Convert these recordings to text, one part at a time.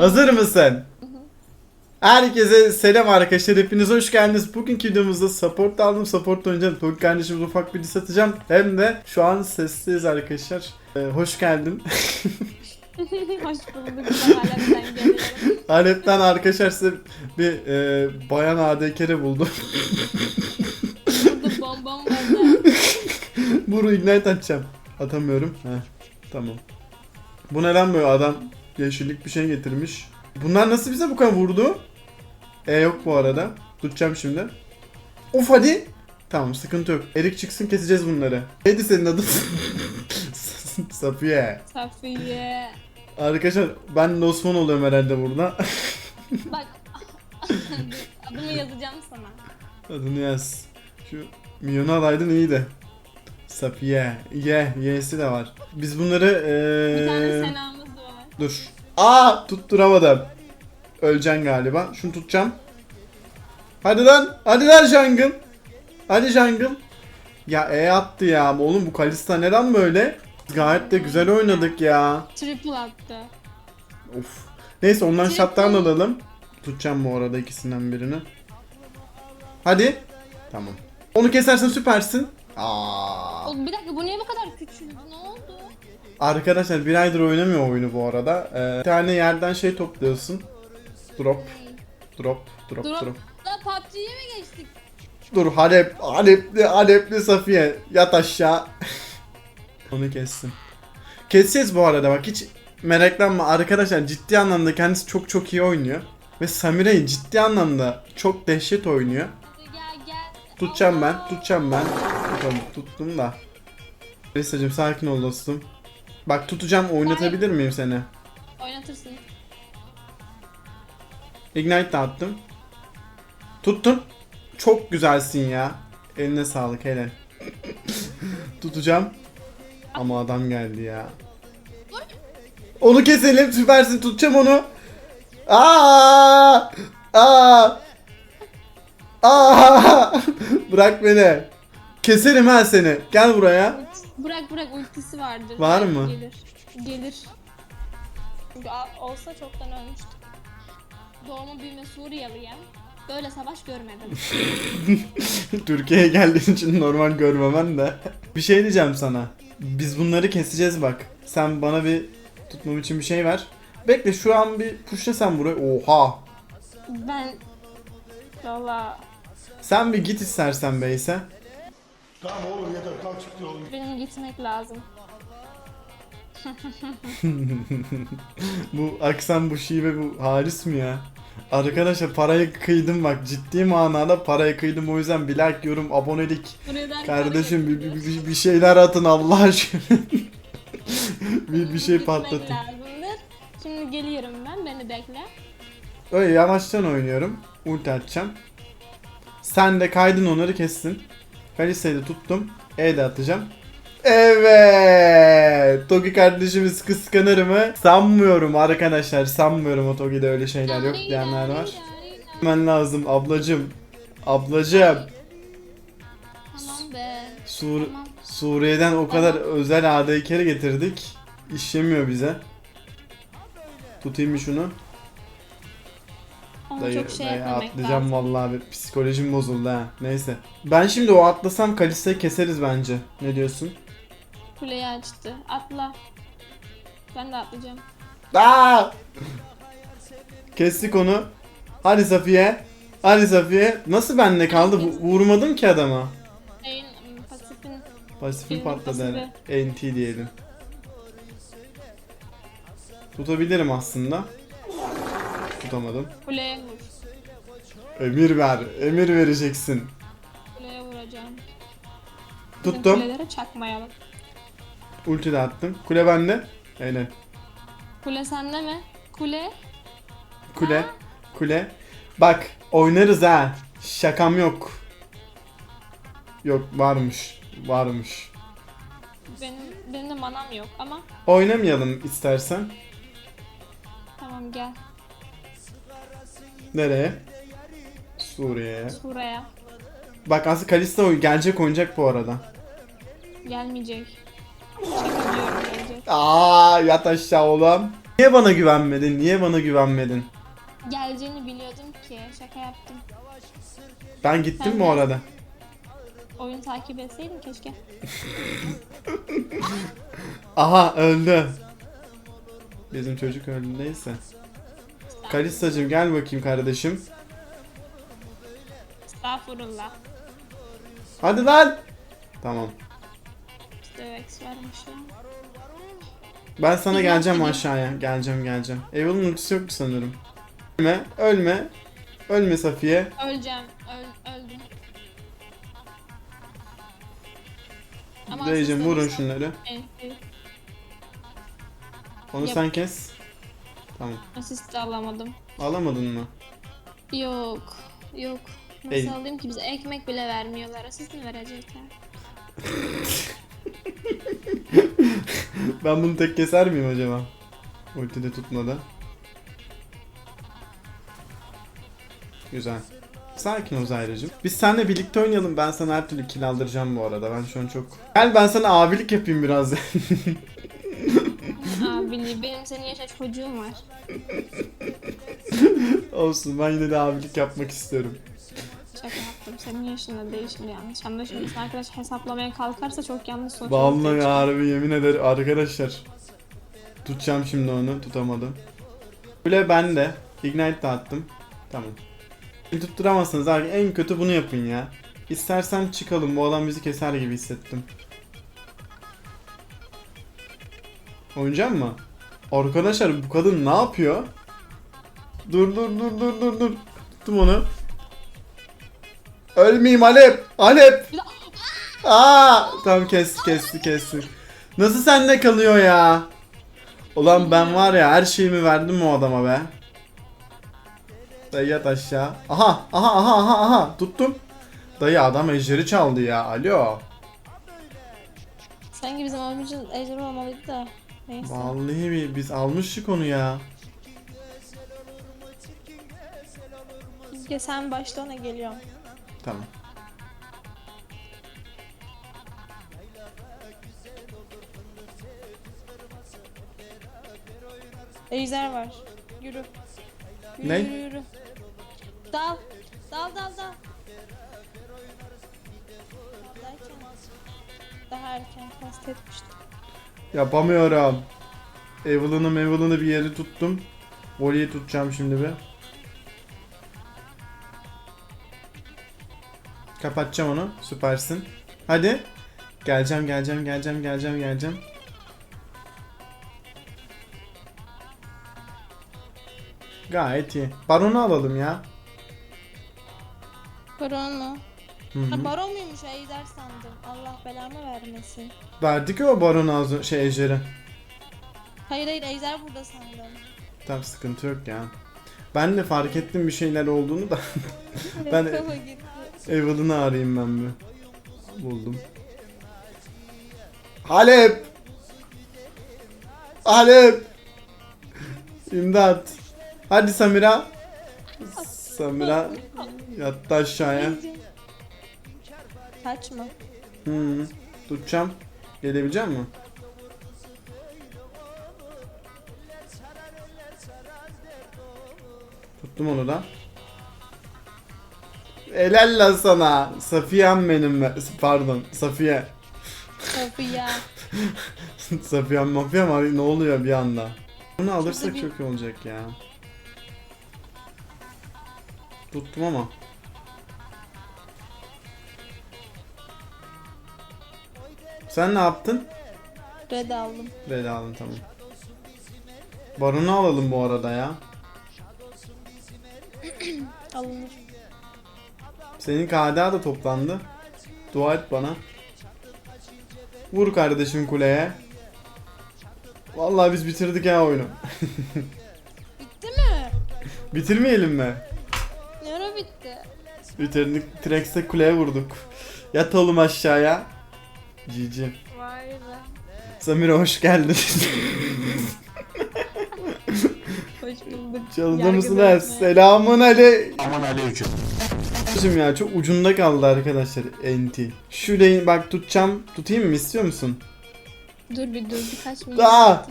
Hazır mısın? Herkese selam arkadaşlar. Hepiniz hoş geldiniz. Bugünkü videomuzda support aldım. Support oynayacağım. Tolga kardeşimize ufak bir diss atacağım. Hem de şu an sessiz arkadaşlar. Ee, hoş geldin. Hoş bulduk. Geliyorum. Aletten arkadaşlar size bir e, bayan ADK'ri buldum. Burada bombam vardı. Bunu ignite atacağım. Atamıyorum. Heh, tamam. Bu neden böyle adam yeşillik bir şey getirmiş. Bunlar nasıl bize bu kadar vurdu? E yok bu arada. Tutacağım şimdi. Of hadi. Tamam sıkıntı yok. Erik çıksın keseceğiz bunları. Neydi senin adın? Safiye. Safiye. Arkadaşlar ben Osman oluyorum herhalde burada. Bak. Adımı yazacağım sana. Adını yaz. Şu milyonu alaydın iyiydi. Safiye. Ye. Y'si de var. Biz bunları Bir tane senamız var. Dur. Aa tutturamadım. Öleceksin galiba. Şunu tutacağım. Hadi lan. Hadi lan Jungle. Hadi Jungle. Ya E attı ya. Oğlum bu Kalista neden böyle? Gayet de güzel oynadık ya. Triple attı. Of. Neyse ondan Triple. shutdown alalım. Tutacağım bu arada ikisinden birini. Hadi. Tamam. Onu kesersen süpersin. Aa. Oğlum bir dakika bu niye bu kadar küçüldü? Ne oldu? Arkadaşlar bir aydır oynamıyor oyunu bu arada. Ee, bir tane yerden şey topluyorsun. Drop, drop, drop, drop. Drop. Da PUBG'ye mi geçtik? Dur Halep, Halepli, Halepli Safiye. Yat aşağı. Onu kestim. Keseceğiz bu arada bak hiç meraklanma. Arkadaşlar ciddi anlamda kendisi çok çok iyi oynuyor. Ve Samira'yı ciddi anlamda çok dehşet oynuyor. Gel gel. Tutacağım ben, tutacağım ben. Tutalım, tuttum da. Melisa'cığım sakin ol dostum. Bak tutacağım, oynatabilir miyim seni? Oynatırsın. Ignite de attım. Tuttum. Çok güzelsin ya. Eline sağlık Helen. Tutacağım. Ama adam geldi ya. Onu keselim süpersin tutacağım onu. Aa! Aa! Aa! Bırak beni. Keserim ha seni. Gel buraya. Bırak bırak ultisi vardır. Var mı? Gelir. Gelir. Olsa çoktan ölmüştü. Doğma büyüme Suriyeliyim. Böyle savaş görmedim. Türkiye'ye geldiğin için normal görmemen de. Bir şey diyeceğim sana. Biz bunları keseceğiz bak. Sen bana bir tutmam için bir şey ver. Bekle şu an bir pushla sen buraya. Oha. ben valla Sen bir git istersen Beyse. Tamam oğlum yeter kalk çık oğlum. benim gitmek lazım. Bu aksan bu şive bu haris mi ya? Arkadaşlar parayı kıydım bak ciddi manada parayı kıydım o yüzden bir like yorum abonelik kardeşim bir, bir, bir- bir şeyler atın Allah aşkına bir, bir şey patlatın. Şimdi geliyorum ben beni bekle. Öyle yavaştan oynuyorum. Ulti atacağım. Sen de kaydın onları kessin. Kalisa'yı da tuttum. E de atacağım. Evet. Togi kardeşimiz kıskanır mı? Sanmıyorum arkadaşlar. Sanmıyorum o Togi'de öyle şeyler yok diyenler var. Hemen lazım ablacım. Ablacım. Tamam be. Sur Tamam. Suriye'den o kadar özel ADK'leri getirdik. İşlemiyor bize. Tutayım mı şunu? Dayı, çok şey dayı yapmamak atlayacağım lazım. vallahi bir psikolojim bozuldu ha. Neyse. Ben şimdi o atlasam Kalista'yı keseriz bence. Ne diyorsun? Kuleyi açtı. Atla. Ben de atlayacağım. Aa! Kestik onu. Hadi Safiye. Hadi Safiye. Nasıl bende kaldı? Bu- Vurmadım ki adama. Şeyin pasifin Pasifim Benim patladı. NT diyelim. Tutabilirim aslında. Tutamadım. kuleye vur. Emir ver. Emir vereceksin. Kuleye vuracağım. Bizim Tuttum. Kulelere çakmayalım. Ulti de attım. Kule bende. Aynen. Kule sende mi? Kule. Kule. Kule. Bak oynarız ha. Şakam yok. Yok varmış. Varmış. Benim benim de manam yok ama Oynamayalım istersen. tamam gel. Nereye? Suriye'ye. Buraya. Bak aslında Kalista oy- gelecek oynayacak bu arada. Gelmeyecek. Şaka diyorum gelecek. Aa yat aşağı oğlum. Niye bana güvenmedin? Niye bana güvenmedin? Geleceğini biliyordum ki. Şaka yaptım. Ben gittim Sen mi de- orada? Oyun takip etseydin keşke. Aha öldü. Bizim çocuk öldü neyse. Kalistacım gel bakayım kardeşim. Estağfurullah. Hadi lan. Tamam. Dövex varmış ya. Ben sana geleceğim aşağıya. Geleceğim geleceğim. Evil'ın ultisi yoktu sanırım. Ölme, ölme. Ölme Safiye. Öleceğim. Öl, öldüm. Ama Dayıcım vurun şunları. en büyük Onu Yap. sen kes. Tamam. Asist de alamadım. Alamadın mı? Yok. Yok. Nasıl Ey. alayım ki bize ekmek bile vermiyorlar. Asist mi verecekler? Ben bunu tek keser miyim acaba? Ultide tutmadı. Güzel. Sakin ol Zayracığım. Biz seninle birlikte oynayalım. Ben sana her türlü kill aldıracağım bu arada. Ben şu an çok... Gel ben sana abilik yapayım biraz. Abi benim senin yaşa çocuğum var. Olsun ben yine de abilik yapmak istiyorum. Şaka yaptım. Senin yaşında değil şimdi yanlış anlaşılmasın. Arkadaş hesaplamaya kalkarsa çok yanlış sonuç Vallahi ortaya harbi yemin ederim arkadaşlar. Tutacağım şimdi onu tutamadım. Böyle ben de ignite attım. Tamam. Tutturamazsınız abi en kötü bunu yapın ya. İstersen çıkalım bu adam bizi keser gibi hissettim. Oynayacak mı? Arkadaşlar bu kadın ne yapıyor? Dur dur dur dur dur dur. Tuttum onu. Ölmeyeyim Alep. Alep. Aa, tamam kesti kesti kesti. Nasıl sende kalıyor ya? Ulan ben var ya her şeyimi verdim o adama be. Dayı yat aşağı. Aha aha aha aha aha tuttum. Dayı adam ejderi çaldı ya. Alo. Sanki bizim oyuncumuz ejder olmalıydı da. Neyse. Vallahi bi- biz almıştık onu ya. Ya sen başla ona geliyorum. Tamam. Ejder var. Yürü. Yürü Ne? yürü yürü. Dal. Dal dal dal. Daha erken kastetmiştim. Yapamıyorum. Evelyn'ı Evelyn'ı bir yere tuttum. Voli'yi tutacağım şimdi bir. Kapatacağım onu. Süpersin. Hadi. Geleceğim, geleceğim, geleceğim, geleceğim, geleceğim. Gayet iyi. Baron'u alalım ya. Baron mu? Ha, baron muymuş Ejder sandım. Allah belamı vermesin. Verdik ya o Baron ağzı şey ejderi. Hayır hayır Ejder burada sandım. Tamam sıkıntı yok ya. Ben de fark ettim bir şeyler olduğunu da. Ben- Kafa gitti. Arayayım ben bir. Buldum. Halep! Halep! İmdat. Hadi Samira. Samira yattı aşağıya. Kaç mı? Hı, tutacağım. Gelebilecek mi? Tuttum onu da. Helal lan sana. Safiye'm benim. be- Pardon. Safiye. Kapıya. Safiye mafya mı? Ne oluyor bir anda? Bunu alırsak bir- çok iyi olacak ya. Tuttum ama. Sen ne yaptın? Red aldım. Red aldım tamam. Baron'u alalım bu arada ya. Alınır. Senin KDA da toplandı. Dua et bana. Vur kardeşim kuleye. Vallahi biz bitirdik ya oyunu. Bitti mi? Bitirmeyelim mi? Ne ara bitti? Bitirdik. Trex'e kuleye vurduk. Yat oğlum aşağıya. GG. Vay be. Samira hoş geldin. Hoş bulduk. Çaldı Yargı mısınız? dağıtmaya. Selamun ale. Aman aleyküm. Şimdi ya çok ucunda kaldı arkadaşlar enti. Şurayı bak tutacağım. Tutayım mı istiyor musun? Dur bir dur birkaç minut Aa!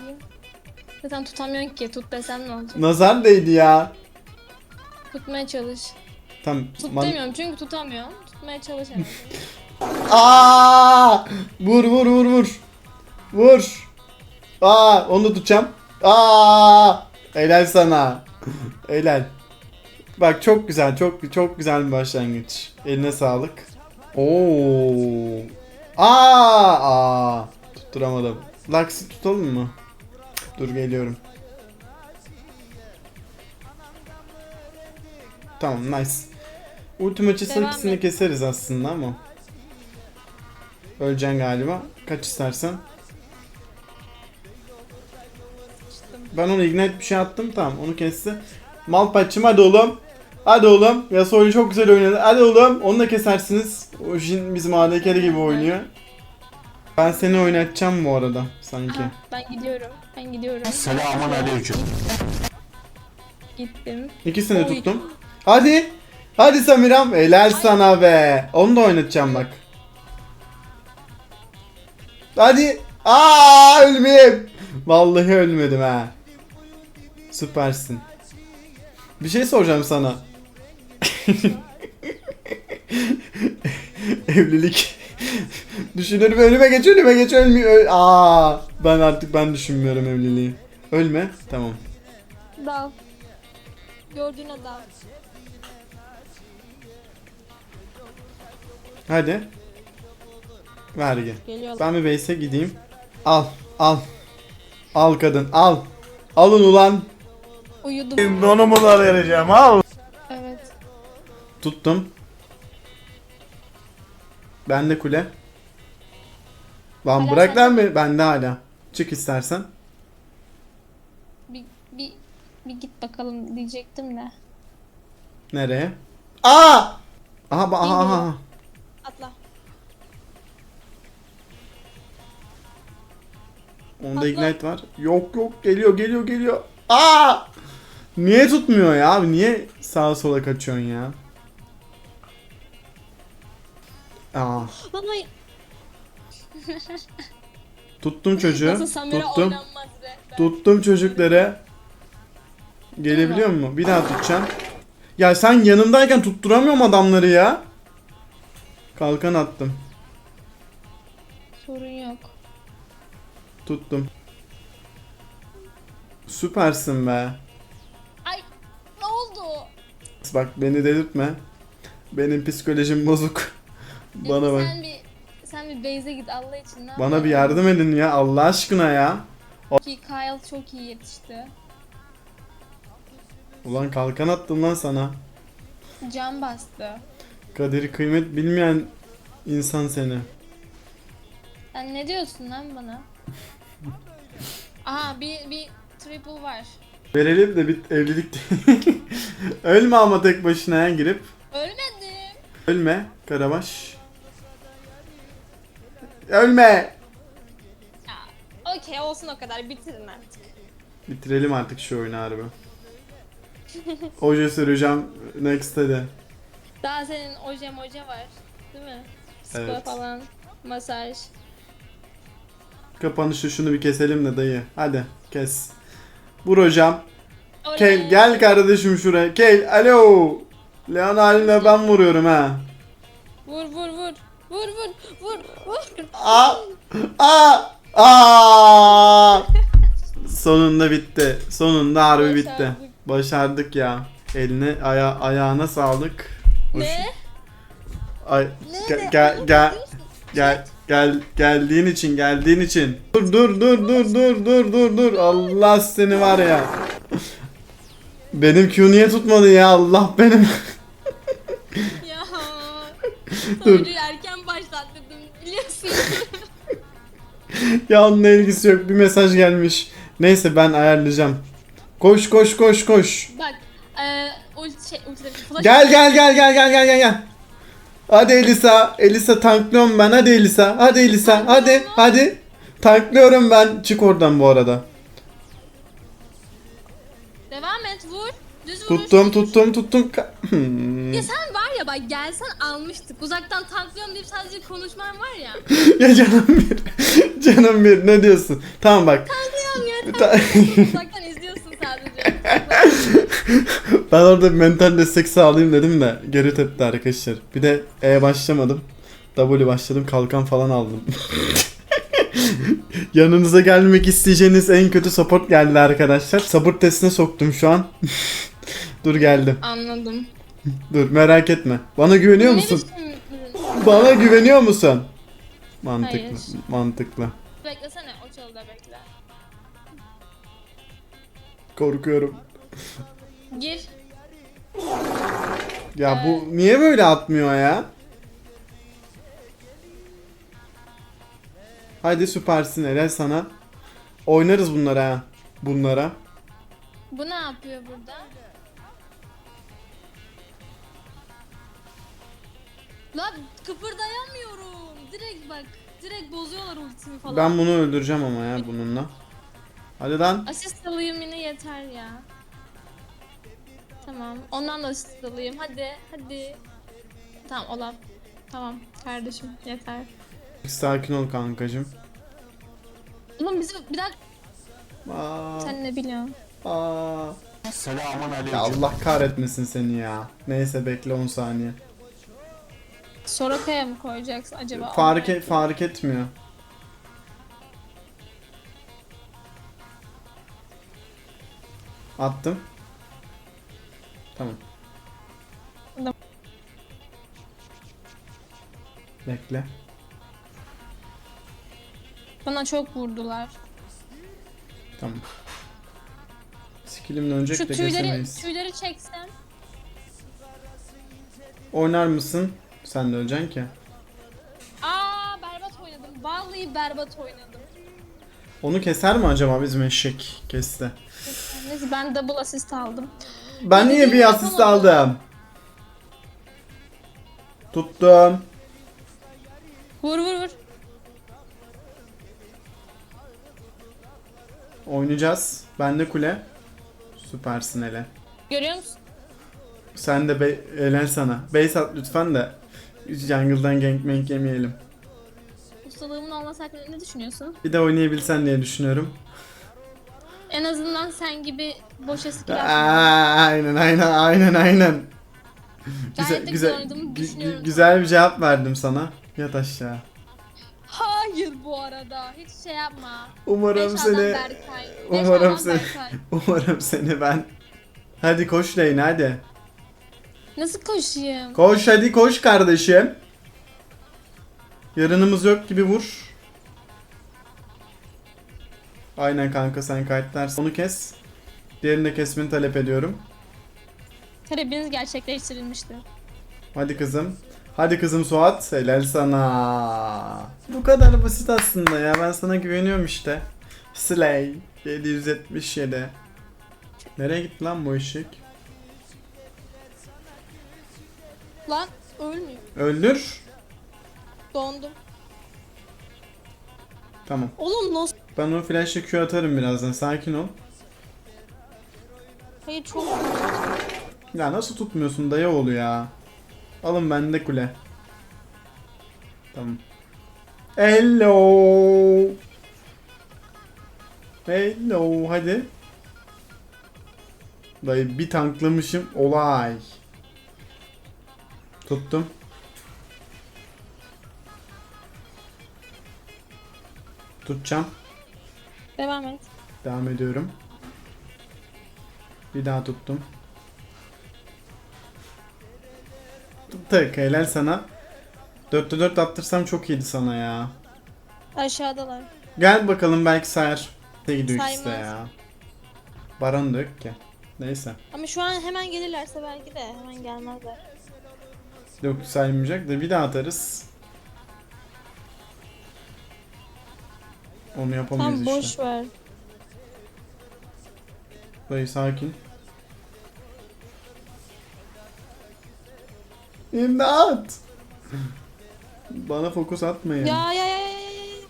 Zaten tutamıyorsun ki. Tut desem ne olacak? Nazar değdi ya. Tutmaya çalış. Tamam. Tut man- demiyorum çünkü tutamıyorum. Tutmaya çalış. Aa! Vur vur vur vur. Vur. Aa, onu da tutacağım. Aa! Helal sana. Helal. Bak çok güzel, çok çok güzel bir başlangıç. Eline sağlık. Oo! Aa! Aa! Tutturamadım. Lux'ı tutalım mı? Dur geliyorum. Tamam, nice. Ultim açısı Devam ikisini et. keseriz aslında ama. Öleceksin galiba. Kaç istersen. Ben ona ignite bir şey attım tamam onu kesti. Malpaç'ım hadi oğlum. Hadi oğlum. Yasuo'yu çok güzel oynadı. Hadi oğlum. Onu da kesersiniz. O Jin bizim ADK'li gibi oynuyor. Ben seni oynatacağım bu arada sanki. Ha, ben gidiyorum. Ben gidiyorum. Selamun aleyküm. Gittim. İkisini de Oy. tuttum. Hadi. Hadi Samiram. Helal sana be. Onu da oynatacağım bak. Hadi. Aa ölmeyeyim. Vallahi ölmedim ha. Süpersin. Bir şey soracağım sana. Evlilik. Düşünürüm önüme geç önüme geç ölmüyor. Öl- Aa, ben artık ben düşünmüyorum evliliği. Ölme. Tamam. Dal. Gördüğüne dal. Hadi. Vergi. Geliyorlar. Ben bir base'e gideyim. Al. Al. Al kadın. Al. Alın ulan. Uyudum. Onu mu da vereceğim al. Evet. Tuttum. Ben de kule. Lan Hala bırak lan beni. Bende hala. Çık istersen. Bir, bir, bir git bakalım diyecektim de. Nereye? Aa! Aha aha aha. Atla. Onda Atla. ignite var. Yok yok geliyor geliyor geliyor. Aa! Niye tutmuyor ya abi? Niye sağa sola kaçıyorsun ya? Aa, tuttum çocuğu. Tuttum. Tuttum çocukları. Gelebiliyor mu? Bir daha tutacağım. Ya sen yanımdayken tutturamıyorum adamları ya. Kalkan attım. Sorun yok. Tuttum. Süpersin be. Ay ne oldu? Bak beni delirtme. Benim psikolojim bozuk. Bana bak. Sen bir sen bir base'e git Allah için. Ne Bana bir yardım edin ya Allah aşkına ya. Ki Kyle çok iyi yetişti. Ulan kalkan attım lan sana. Can bastı. Kaderi kıymet bilmeyen insan seni. Sen ne diyorsun lan bana? Aha bir bir triple var. Verelim de bir evlilik. Ölme ama tek başına ya girip. Ölmedim. Ölme Karabaş. Ölme. Ya okey olsun o kadar bitirin artık. Bitirelim artık şu oyunu harbi. Oje süreceğim next'te de. Daha senin oje moje var. Değil mi? Spa Evet. falan. Masaj. Kapanışı şunu bir keselim de dayı. Hadi kes. Vur hocam. Kel gel kardeşim şuraya. Kel alo. Leon haline ben vuruyorum ha. Vur vur vur. Vur vur vur vur. Aa! Aa! Aa! Sonunda bitti. Sonunda harbi bitti. Başardık. Başardık ya. Eline aya ayağına sağlık. Ne? Ay Ne? gel gel gel. Gel gel geldiğin için geldiğin için. Dur dur dur dur dur dur dur dur. Allah seni var ya. Benim Q niye tutmadı ya Allah benim. Ya. Dur. Erken başlattırdım biliyorsun. ya onunla ilgisi yok bir mesaj gelmiş. Neyse ben ayarlayacağım. Koş koş koş koş. Bak. Eee ulti şey demişim, flash Gel gel gel gel gel gel gel gel. Hadi Elisa. Elisa tanklıyorum ben. Hadi Elisa. Hadi Elisa. Hadi hadi. Tanklıyorum ben. Çık oradan bu arada. Devam et vur. Düz vur. Tuttum tuttum tuttum. Hmm. Ya sen var ya bak gelsen almıştık. Uzaktan tanklıyorum deyip sadece konuşman var ya. ya canım bir. canım bir. Ne diyorsun? Tamam bak. Tanklıyorum ya Uzaktan izliyorsun sadece. Ben orada mental destek sağlayayım dedim de geri tepti arkadaşlar. Bir de E başlamadım. W başladım kalkan falan aldım. Yanınıza gelmek isteyeceğiniz en kötü support geldi arkadaşlar. Support testine soktum şu an. Dur geldim. Anladım. Dur merak etme. Bana güveniyor musun? Bana güveniyor musun? Mantıklı. Hayır. Mantıklı. Beklesene o çalıda bekle. Korkuyorum. Gir. Ya bu niye böyle atmıyor ya? Hadi süpersin helal sana. Oynarız bunlara ha. Bunlara. Bu ne yapıyor burada? Lan kıpırdayamıyorum. Direkt bak. Direkt bozuyorlar ultisini falan. Ben bunu öldüreceğim ama ya bununla. Hadi lan. Asist alayım yine yeter ya. Tamam. Ondan da asist alayım. Hadi. Hadi. Tamam Olaf. Tamam kardeşim yeter. Sakin ol kankacım. Oğlum bizim bir dakika Aa, sen ne biliyorsun? aa. Selamun Ya aleyküm. Allah kahretmesin seni ya. Neyse bekle 10 saniye. Soraka'ya mı koyacaksın acaba? Fark, et, fark etmiyor. Attım. Tamam. Tamam. Bekle. Bana çok vurdular. Tamam. Skillim dönecek Şu de tüyleri, kesemeyiz. tüyleri çeksem. Oynar mısın? Sen de öleceksin ki. Aa berbat oynadım. Vallahi berbat oynadım. Onu keser mi acaba bizim eşek? Kesti. Neyse ben double assist aldım. Ben niye Dediğimi bir asist yapamadım. aldım? Tuttum. Vur vur vur. Oynayacağız. Bende kule. Süpersin hele. Görüyor musun? Sen de be eğlen sana. Base at lütfen de jungle'dan gank yemeyelim. Ustalığımın olması hakkında ne düşünüyorsun? Bir de oynayabilsen diye düşünüyorum. En azından sen gibi Aa, atma. aynen aynen aynen aynen. Güzel Gayet güzel oynadığımı gü- güzel bir cevap verdim sana. Yat aşağı. Hayır bu arada. Hiç şey yapma. Umarım Beş adam seni Berkay. Beş umarım seni Berkay. umarım seni ben. Hadi koş lane hadi. Nasıl koşayım? Koş hadi koş kardeşim. Yarınımız yok gibi vur. Aynen kanka sen kayıtlarsın. Onu kes. Diğerini de kesmeni talep ediyorum. Talebiniz gerçekleştirilmiştir. Hadi kızım. Hadi kızım Suat. Helal sana. Bu kadar basit aslında ya. Ben sana güveniyorum işte. Slay. 777. Nereye gitti lan bu ışık? Lan ölmüyor. Öldür. Dondum. Tamam. Oğlum nasıl? Ben onu flash'la Q atarım birazdan. Sakin ol. Hayır çok Ya nasıl tutmuyorsun dayı oğlu ya. Alın bende kule. Tamam. Hello. Hello hadi. Dayı bir tanklamışım olay. Tuttum. Tutacağım. Devam et. Devam ediyorum. Bir daha tuttum. Tık helal sana. 4'te 4 attırsam çok iyiydi sana ya. Aşağıdalar. Gel bakalım belki sayar. Ne gidiyor ikisi de Saymaz. ya. Baron da yok ki. Neyse. Ama şu an hemen gelirlerse belki de hemen gelmezler. Yok saymayacak da bir daha atarız. Onu yapamayız Tam işte. boş ver. Dayı sakin. İmdat! Bana fokus atmayın. Ya ya ya ya ya ya.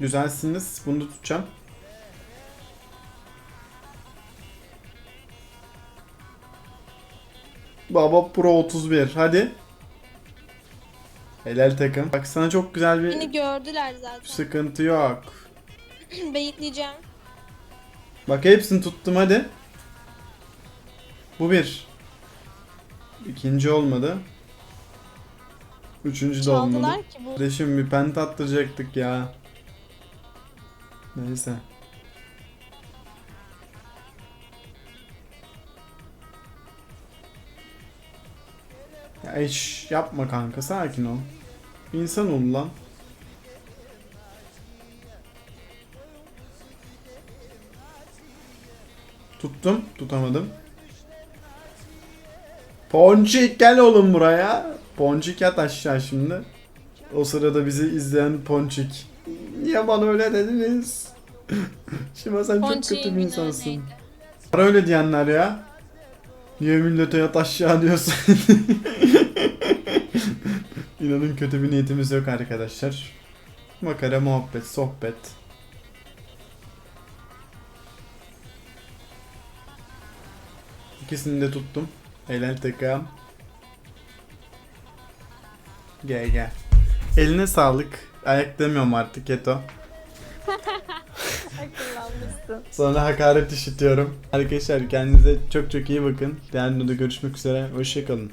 Güzelsiniz. Bunu da tutacağım. Baba Pro 31. Hadi. Helal takım. Bak sana çok güzel bir Beni gördüler zaten. sıkıntı yok. Beyitleyeceğim. Bak hepsini tuttum hadi. Bu bir. İkinci olmadı. Üçüncü de olmadı. Çaldılar ki bu. Kardeşim bir pent attıracaktık ya. Neyse. Ya iş yapma kanka sakin ol. İnsan ol lan. Tuttum, tutamadım. Ponçik gel oğlum buraya. Ponçik yat aşağı şimdi. O sırada bizi izleyen Ponçik. Niye bana öyle dediniz? Şima sen çok kötü bir insansın. Var öyle diyenler ya. Niye millete yat aşağı diyorsun? İnanın kötü bir niyetimiz yok arkadaşlar. Makara, muhabbet, sohbet. İkisini de tuttum. Helal takım. Gel gel. Eline sağlık. Ayak demiyorum artık Eto. Akıllanmışsın. Sonra hakaret işitiyorum. Arkadaşlar kendinize çok çok iyi bakın. Diğer videoda görüşmek üzere. Hoşçakalın.